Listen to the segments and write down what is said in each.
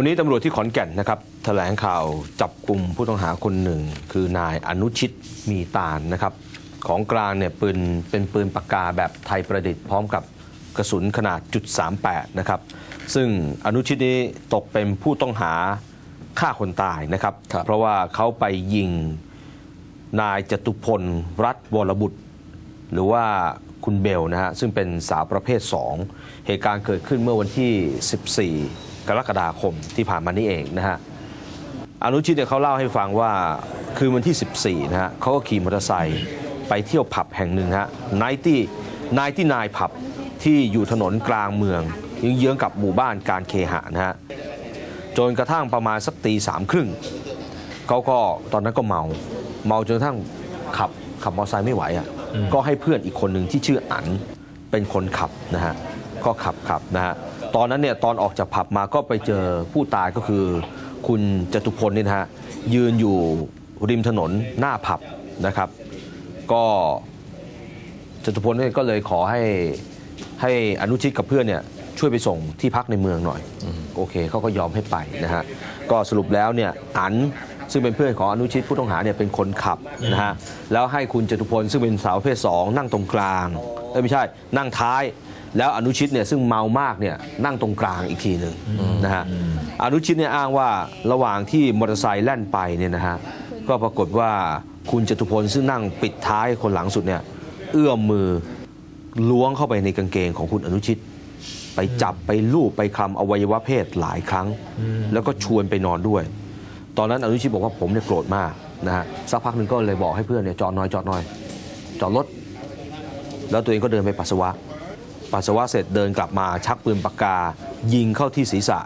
วันนี้ตำรวจที่ขอนแก่นนะครับแถลงข่าวจับกลุ่มผู้ต้องหาคนหนึ่ง คือนายอนุชิตมีตาลนะครับ ของกลางเนี่ยปืนเป็นปืนปากกาแบบไทยประดิษฐ์พร้อมกับกระสุนขนาดจุด38นะครับซึ่งอนุชิตนี้ตกเป็นผู้ต้องหาฆ่าคนตายนะครับครับเพราะว่าเขาไปยิงนายจตุพลรัฐวรบุตร หรือว่าคุณเบลนะฮะซึ่งเป็นสาวประเภท 2 เหตุการณ์เกิดขึ้นเมื่อวันที่ 14 กรกฎาคมที่ผ่านมานี้เองนะฮะอนุชิตเนี่ยเขาเล่าให้ฟังว่าคืนวันที่ 14 นะฮะเขาก็ขี่มอเตอร์ไซค์ไปเที่ยวผับแห่งหนึ่งฮะไนตี้ไนที่นายผับที่อยู่ถนนกลางเมืองเยื้องๆกับหมู่บ้านการเคหะนะฮะจนกระทั่งประมาณสักตีสามครึ่งเขาก็ตอนนั้นก็เมาเมาจนกระทั่งขับขับมอเตอร์ไซค์ไม่ไหวอะก็ให้เพื่อนอีกคนหนึ่งที่ชื่ออันเป็นคนขับนะฮะก็ขับขับนะฮะ ตอนนั้นเนี่ยตอนออกจากผับมาก็ไปเจอผู้ตายก็คือ คุณจตุพลนี่นะฮะยืนอยู่ริมถนนหน้าผับนะครับ ก็จตุพลนี่ก็เลยขอให้ให้อนุชิตกับเพื่อนเนี่ยช่วยไปส่งที่พักในเมืองหน่อยโอเคเขาก็ยอมให้ไปนะฮะก็สรุปแล้วเนี่ยอันซึ่งเป็นเพื่อนของอนุชิตผู้ต้องหาเนี่ยเป็นคนขับนะฮะแล้วให้คุณจตุพลซึ่งเป็นสาวเพศสองนั่งตรงกลางเอ้ไม่ใช่นั่งท้าย แล้วอนุชิตเนี่ยซึ่งเมามากเนี่ยนั่งตรงกลางอีกทีหนึ่งนะฮะอนุชิตเนี่ยอ้างว่าระหว่างที่มอเตอร์ไซค์แล่นไปเนี่ยนะฮะก็ปรากฏว่าคุณจตุพลซึ่งนั่งปิดท้ายคนหลังสุดเนี่ยเอื้อมมือล้วงเข้าไปในกางเกงของคุณอนุชิต ไปจับไปลูบไปคลำอวัยวะเพศหลายครั้ง แล้วก็ชวนไปนอนด้วย ตอนนั้นอนุชิตบอกว่าผมเนี่ยโกรธมากนะฮะสักพักหนึ่งก็เลยบอกให้เพื่อนเนี่ยจอดหน่อยจอดหน่อย จอดรถแล้วตัวเองก็เดินไปปัสสาวะ ปัสสาวะเสร็จเดินกลับมาชักปืนปากกา ยิงเข้าที่ศีรษะ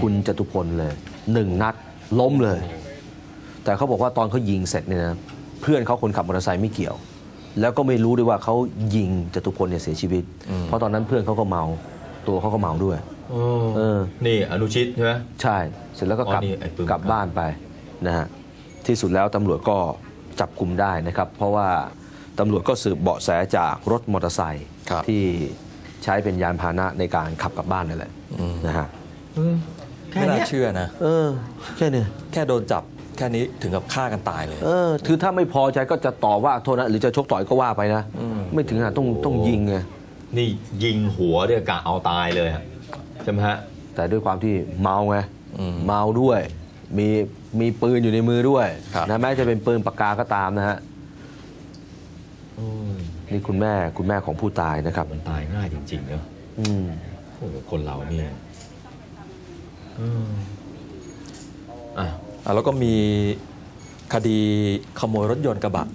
คุณจตุพลเลยหนึ่งนัดล้มเลย แต่เขาบอกว่าตอนเขายิงเสร็จเนี่ยนะเพื่อนเขาคนขับมอเตอร์ไซค์ไม่เกี่ยว แล้วก็ไม่รู้ด้วยว่าเขายิงจตุพลเนี่ยเสียชีวิต เพราะตอนนั้นเพื่อนเขาก็เมาตัวเขาก็เมาด้วยเออนี่อนุชิตใช่ไหมใช่ เสร็จแล้วก็กลับอ๋อนี่ไอ้ปืนกลับบ้านไปนะฮะที่สุดแล้วตำรวจก็จับกลุ่มได้นะครับ เพราะว่าตำรวจก็สืบเบาะแสจากรถมอเตอร์ไซค์ครับที่ ใช้เป็นยานพาหนะในการขับกลับบ้านนั่นแหละนะฮะไม่น่าเชื่อนะ เออแค่เนี้แค่โดนจับแค่นี้ถึงกับฆ่ากันตายเลย เออคือถ้าไม่พอใจก็จะต่อว่าโทษนะหรือจะชกต่อยก็ว่าไปนะไม่ถึงขนาดต้องต้องยิงไงนี่ยิงหัวเนี่ยกะเอาตายเลยอะใช่ไหมฮะ แต่ด้วยความที่เมาไงอืมเมาด้วย มีมีปืนอยู่ในมือด้วยครับ นะแม้จะเป็นปืนปากกาก็ตามนะฮะ นี่คุณแม่คุณแม่ของผู้ตายนะครับ มันตายง่ายจริงๆเนอะอืมโอ้โหคนเรานี่อืมอะ อะแล้วก็มีคดีขโมยรถยนต์กระบะ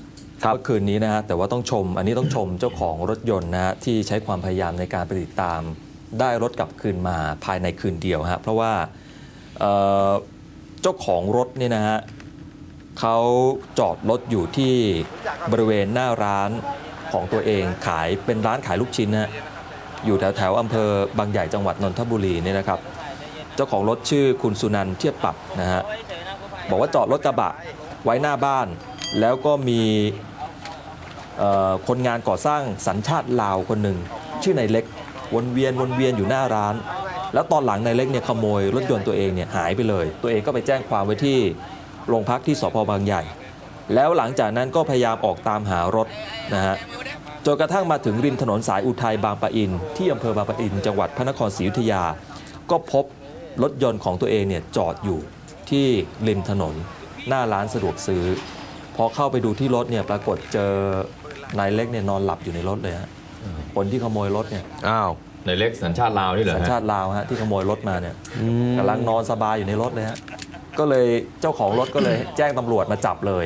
ครับเมื่อคืนนี้นะฮะแต่ว่าต้องชม อันนี้ต้องชมเจ้าของรถยนต์นะฮะที่ใช้ความพยายามในการไปติดตาม ได้รถกลับคืนมาภายในคืนเดียวฮะเพราะว่าเอ่อเจ้าของรถเนี่ยนะฮะเขาจอดรถอยู่ที่บริเวณหน้าร้าน ของตัวเองขายเป็นร้านขายลูกชิ้นนะอยู่แถวแถวอำเภอบางใหญ่จังหวัดนนทบุรีนี่นะครับ เจ้าของรถชื่อคุณสุนันท์เทียบปรับนะฮะบอกว่าจอดรถกระบะไว้หน้าบ้าน แล้วก็มีคนงานก่อสร้างสัญชาติลาวคนหนึ่งชื่อนายเล็กวนเวียนวนเวียนอยู่หน้าร้าน แล้วตอนหลังนายเล็กเนี่ยขโมยรถยนต์ตัวเองเนี่ยหายไปเลย ตัวเองก็ไปแจ้งความไว้ที่โรงพักที่สพบางใหญ่ แล้วหลังจากนั้นก็พยายามออกตามหารถนะฮะจนกระทั่งมาถึงริมถนนสายอุทัยบางปะอิน ที่อำเภอบางปะอิน จังหวัดพระนครศรีอยุธยา ก็พบรถยนต์ของตัวเองเนี่ยจอดอยู่ที่ริมถนนหน้าร้านสะดวกซื้อ พอเข้าไปดูที่รถเนี่ยปรากฏเจอนายเล็กเนี่ยนอนหลับอยู่ในรถเลยฮะคนที่ขโมยรถเนี่ยอ้าวในเล็กสัญชาติลาวนี่เหรอสัญฮะชาติลาวฮะที่ขโมยรถมาเนี่ยอืมกำลังนอนสบายอยู่ในรถเลยฮะก็เลยเจ้าของรถก็เลยแจ้งตำรวจมาจับเลย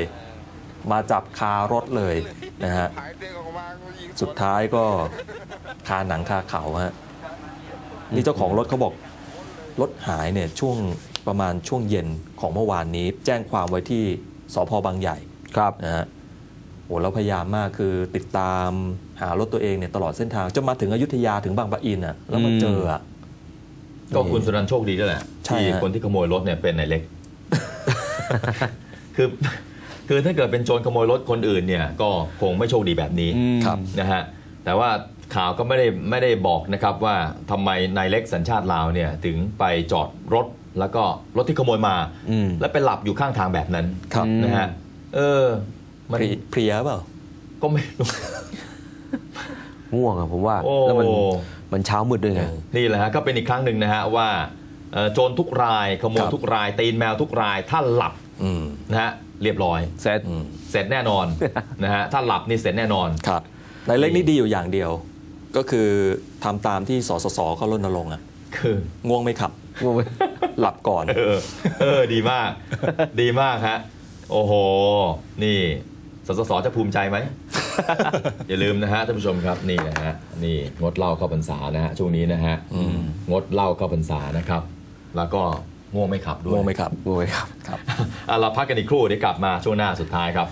มาจับคารถเลยนะฮะสุดท้ายก็คาหนังคาเขาฮะนี่เจ้าของรถเขาบอกรถหายเนี่ยช่วงประมาณช่วงเย็นของเมื่อวานนี้ แจ้งความไว้ที่สพบางใหญ่ครับนะฮะโอ้แล้วพยายามมากคือติดตามหารถตัวเองเนี่ยตลอดเส้นทางจนมาถึงอยุธยาถึงบางปะอินอะแล้วมาเจออะก็คุณสุนันท์โชคดีด้วยแหละใช่ที่ฮะคนที่ขโมยรถเนี่ยเป็นในเล็ก คือ คือถ้าเกิดเป็นโจรขโมยรถคนอื่นเนี่ยก็คงไม่โชคดีแบบนี้อืมครับนะฮะแต่ว่าข่าวก็ไม่ได้ไม่ได้บอกนะครับว่าทำไมนายเล็กสัญชาติลาวเนี่ยถึงไปจอดรถแล้วก็รถที่ขโมยมาอืมแล้วไปหลับอยู่ข้างทางแบบนั้นครับนะฮะเออมันเพลีเพลียเปล่า ก็ไม่รู้ง่วงอะผมว่าโอ้แล้วมันมันเช้ามืดด้วยไงนี่แหละฮะก็เป็นอีกครั้งหนึ่งนะฮะว่าเอ่อโจรทุกรายขโมยครับทุกรายตีนแมวทุกรายถ้าหลับอืมนะฮะ เรียบร้อย เสร็จอืมเสร็จแน่นอนนะฮะถ้าหลับนี่เสร็จแน่นอน ครับในเล็กนี่ดีอยู่อย่างเดียว ก็คือทำตามที่สสสเขารณรงค์อะคือ ง่วงไม่ขับง่วงไหมหลับก่อน เออ เออ ดีมาก ดีมากฮะ โอ้โห นี่ สสส จะภูมิใจไหม อย่าลืมนะฮะท่านผู้ชมครับ นี่นะฮะ นี่งดเหล้าเข้าพรรษานะฮะ ช่วงนี้นะฮะงดเหล้าเข้าพรรษานะครับ แล้วก็ ง่วงไม่ขับด้วยง่วงไม่ขับง่วงไหมครับครับอะเราพักกันอีกครู่เดี๋ยวกลับมาช่วงหน้าสุดท้ายครับ